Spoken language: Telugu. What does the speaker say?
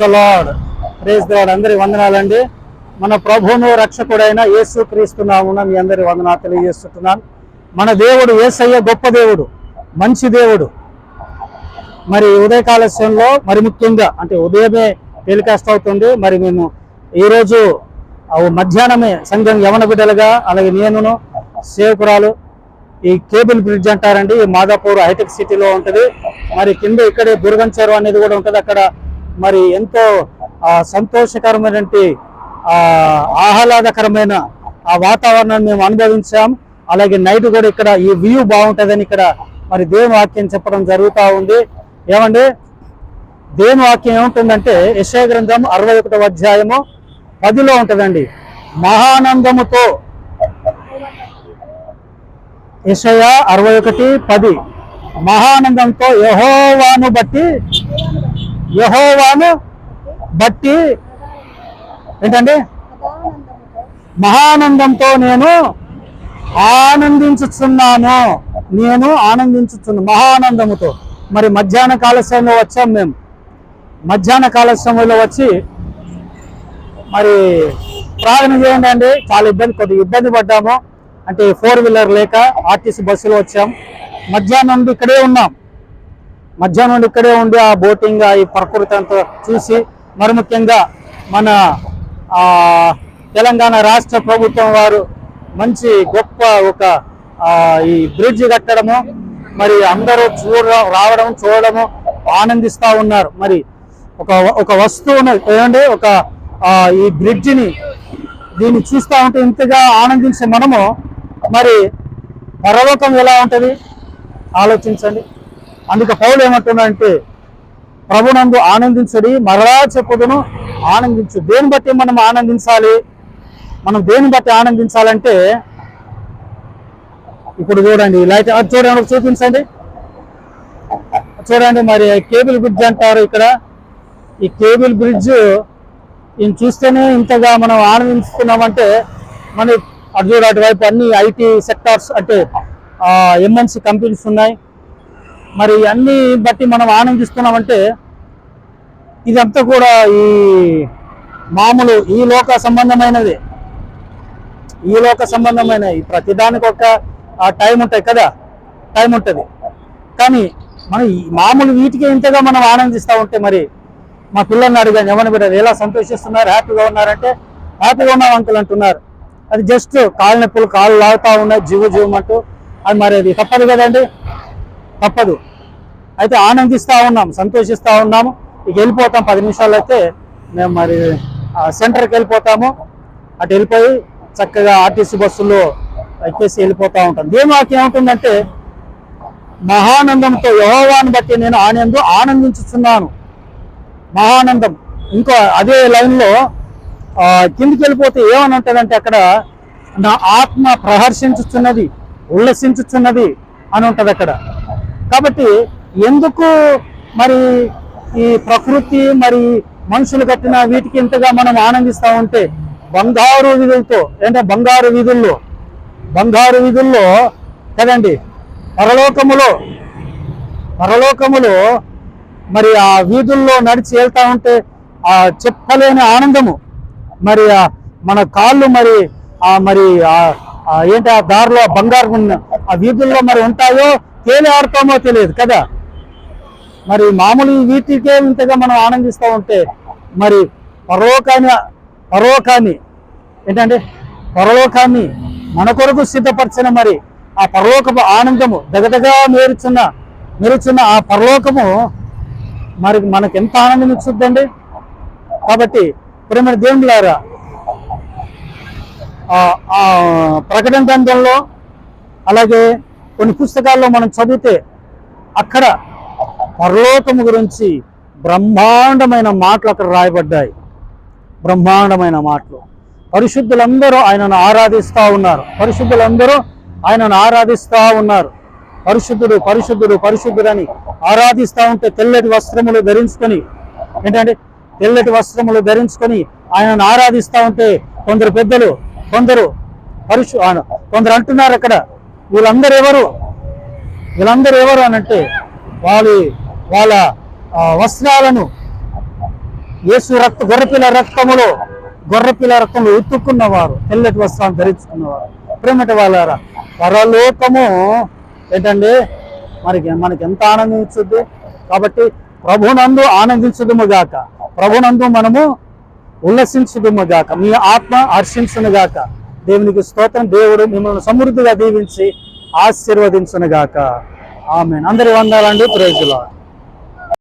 The Lord praise the Lord అందరి వందనాలండి. మన ప్రభువును రక్షకుడైన యేసు క్రీస్తున్నామున మీ అందరి వందనాలు తెలియజేస్తున్నాను. మన దేవుడు ఏసయ్య గొప్ప దేవుడు మంచి దేవుడు. మరి ఉదయకాల సమయంలో మరి ముఖ్యంగా అంటే ఉదయమే టెలికాస్ట్ అవుతుంది. మరి మేము ఈరోజు ఆ మధ్యాహ్నమే సంఘం యవన బిడ్డలుగా అలాగే నేనును సేవకురాలు ఈ కేబుల్ బ్రిడ్జ్ అంటారండి. ఈ మాదాపూర్ హైటెక్ సిటీలో ఉంటుంది. మరి కింద ఇక్కడే బురగం చెరువు అనేది కూడా ఉంటుంది. అక్కడ మరి ఎంతో సంతోషకరమైనటువంటి ఆహ్లాదకరమైన ఆ వాతావరణాన్ని మేము అనుభవించాం. అలాగే నైట్ కూడా ఇక్కడ ఈ వ్యూ బాగుంటుందని ఇక్కడ మరి దేవుని వాక్యం చెప్పడం జరుగుతూ ఉంది. ఏమండి? దేవుని వాక్యం ఏముంటుందంటే యశయ గ్రంథం అరవై ఒకటో అధ్యాయము పదిలో ఉంటుందండి. మహానందముతో యశయ అరవై ఒకటి పది. మహానందంతో యహోవాను బట్టి యహోవాను బట్టి ఏంటండి మహానందంతో నేను ఆనందించుచున్నాను. నేను ఆనందించుతున్నాను మహానందముతో. మరి మధ్యాహ్న కాల వచ్చాం మేము. మధ్యాహ్న కాల సమయంలో వచ్చి మరి ప్రార్థన చేయండి అండి చాలా ఇబ్బంది కొద్దిగా ఇబ్బంది పడ్డాము. అంటే ఫోర్ వీలర్ లేక ఆర్టీసీ బస్సులో వచ్చాం. మధ్యాహ్నం ఇక్కడే ఉన్నాం. మధ్యాహ్నం నుండి ఇక్కడే ఉండి ఆ బోటింగ్ ఈ ప్రకృతంతో చూసి మరి ముఖ్యంగా మన తెలంగాణ రాష్ట్ర ప్రభుత్వం వారు మంచి గొప్ప ఒక ఈ బ్రిడ్జ్ కట్టడము మరి అందరూ చూడ రావడం చూడడము ఆనందిస్తూ ఉన్నారు. మరి ఒక ఒక వస్తువును ఏమంటే ఒక ఈ బ్రిడ్జిని దీన్ని చూస్తూ ఉంటే ఇంతగా ఆనందించే మనము మరి పర్వతం ఎలా ఉంటుంది? ఆలోచించండి. అందుకు పౌలు ఏమంటున్నాడంటే ప్రభునందు ఆనందించడి మరలా చెప్పుదును ఆనందించు. దేని బట్టి మనం ఆనందించాలి? మనం దేని బట్టి ఆనందించాలంటే ఇప్పుడు చూడండి లైట్ అది చూడండి చూపించండి. చూడండి మరి కేబుల్ బ్రిడ్జ్ అంటారు ఇక్కడ. ఈ కేబుల్ బ్రిడ్జ్ ఈయన చూస్తేనే ఇంతగా మనం ఆనందిస్తున్నామంటే మన అటు చూడ అటువైపు అన్ని ఐటీ సెక్టార్స్ అంటే ఎంఎన్సి కంపెనీస్ ఉన్నాయి. మరి అన్ని బట్టి మనం ఆనందిస్తున్నామంటే ఇదంతా కూడా ఈ మామూలు ఈ లోక సంబంధమైనది. ఈ లోక సంబంధమైన ప్రతిదానికి ఒక టైం ఉంటాయి కదా? టైం ఉంటుంది. కానీ మనం మామూలు వీటికి ఇంతగా మనం ఆనందిస్తూ ఉంటే మరి మా పిల్లల్ని అడిగాను ఏమని బిడ్డ ఎలా సంతోషిస్తున్నారు? హ్యాపీగా ఉన్నారంటే హ్యాపీగా ఉన్నాం అంకుల్ అంటున్నారు. అది జస్ట్ కాళ్ళ నొప్పులు కాళ్ళు లాగుతూ ఉన్నాయి జీవ జీవమంటూ అది మరి అది తప్పదు కదండి. తప్పదు. అయితే ఆనందిస్తూ ఉన్నాం సంతోషిస్తూ ఉన్నాము. ఇక వెళ్ళిపోతాం పది నిమిషాలు అయితే మేము మరి సెంటర్కి వెళ్ళిపోతాము. అటు వెళ్ళిపోయి చక్కగా ఆర్టీసీ బస్సుల్లో ఎక్కేసి వెళ్ళిపోతూ ఉంటాం. దేని వాక్యం ఏముంటుందంటే మహానందంతో యహోవాన్ని బట్టి నేను ఆనందం ఆనందించుతున్నాను మహానందం. ఇంకో అదే లైన్లో కిందికి వెళ్ళిపోతే ఏమని ఉంటుందంటే అక్కడ నా ఆత్మ ప్రహర్షించుచున్నది ఉల్లసించుచున్నది అని ఉంటుంది అక్కడ. కాబట్టి ఎందుకు మరి ఈ ప్రకృతి మరి మనుషులు కట్టిన వీటికి ఇంతగా మనం ఆనందిస్తూ ఉంటే బంగారు వీధులతో అంటే బంగారు వీధుల్లో బంగారు వీధుల్లో కదండి పరలోకములో పరలోకములో మరి ఆ వీధుల్లో నడిచి వెళ్తా ఉంటే ఆ చెప్పలేని ఆనందము మరి ఆ మన కాళ్ళు మరి ఆ మరి ఆ- ఏంటి ఆ దారిలో బంగారు ఆ వీధుల్లో మరి ఉంటాయో తేలి ఆడతామో తెలియదు కదా? మరి మామూలు వీటికే ఇంతగా మనం ఆనందిస్తూ ఉంటే మరి పరలోకాన్ని పరలోకాన్ని ఏంటంటే పరలోకాన్ని మన కొరకు సిద్ధపరిచిన మరి ఆ పరలోకపు ఆనందము దగదగా మేరుచున్న మెరుచున్న ఆ పరలోకము మరి మనకు ఎంత ఆనందం ఇచ్చుద్దండి కాబట్టి ప్రేమ దేవులారా ఆ ప్రకటన గ్రంథంలో అలాగే కొన్ని పుస్తకాల్లో మనం చదివితే అక్కడ పరలోకము గురించి బ్రహ్మాండమైన మాటలు అక్కడ రాయబడ్డాయి. బ్రహ్మాండమైన మాటలు. పరిశుద్ధులందరూ ఆయనను ఆరాధిస్తూ ఉన్నారు. పరిశుద్ధులందరూ ఆయనను ఆరాధిస్తూ ఉన్నారు. పరిశుద్ధుడు పరిశుద్ధుడు పరిశుద్ధుడని ఆరాధిస్తూ ఉంటే తెల్లటి వస్త్రములు ధరించుకొని ఏంటంటే తెల్లటి వస్త్రములు ధరించుకొని ఆయనను ఆరాధిస్తూ ఉంటే కొందరు పెద్దలు కొందరు పరిశు కొందరు అంటున్నారు అక్కడ. వీళ్ళందరూ ఎవరు? వీళ్ళందరూ ఎవరు అనంటే వాళ్ళ వాళ్ళ వస్త్రాలను యేసు రక్త గొర్రెపిల్ల రక్తములో గొర్రెపిల్ల రక్తంలో ఉతుక్కున్నవారు తెల్లటి వస్త్రాలు ధరించుకున్నవారు. ప్రేమటి వాళ్ళారా? పరలోకము ఏంటండి? మనకి మనకి ఎంత ఆనందం ఇచ్చుద్ది కాబట్టి ప్రభునందు ఆనందించుదుము గాక ప్రభునందు మనము ఉల్లసించుదుము గాక మీ ఆత్మ హర్షించును గాక దేవునికి స్తోత్రం. దేవుడు మిమ్మల్ని సమృద్ధిగా దీవించి ఆశీర్వదించును గాక ఆమె అందరి వందాలండి. ప్రేజులా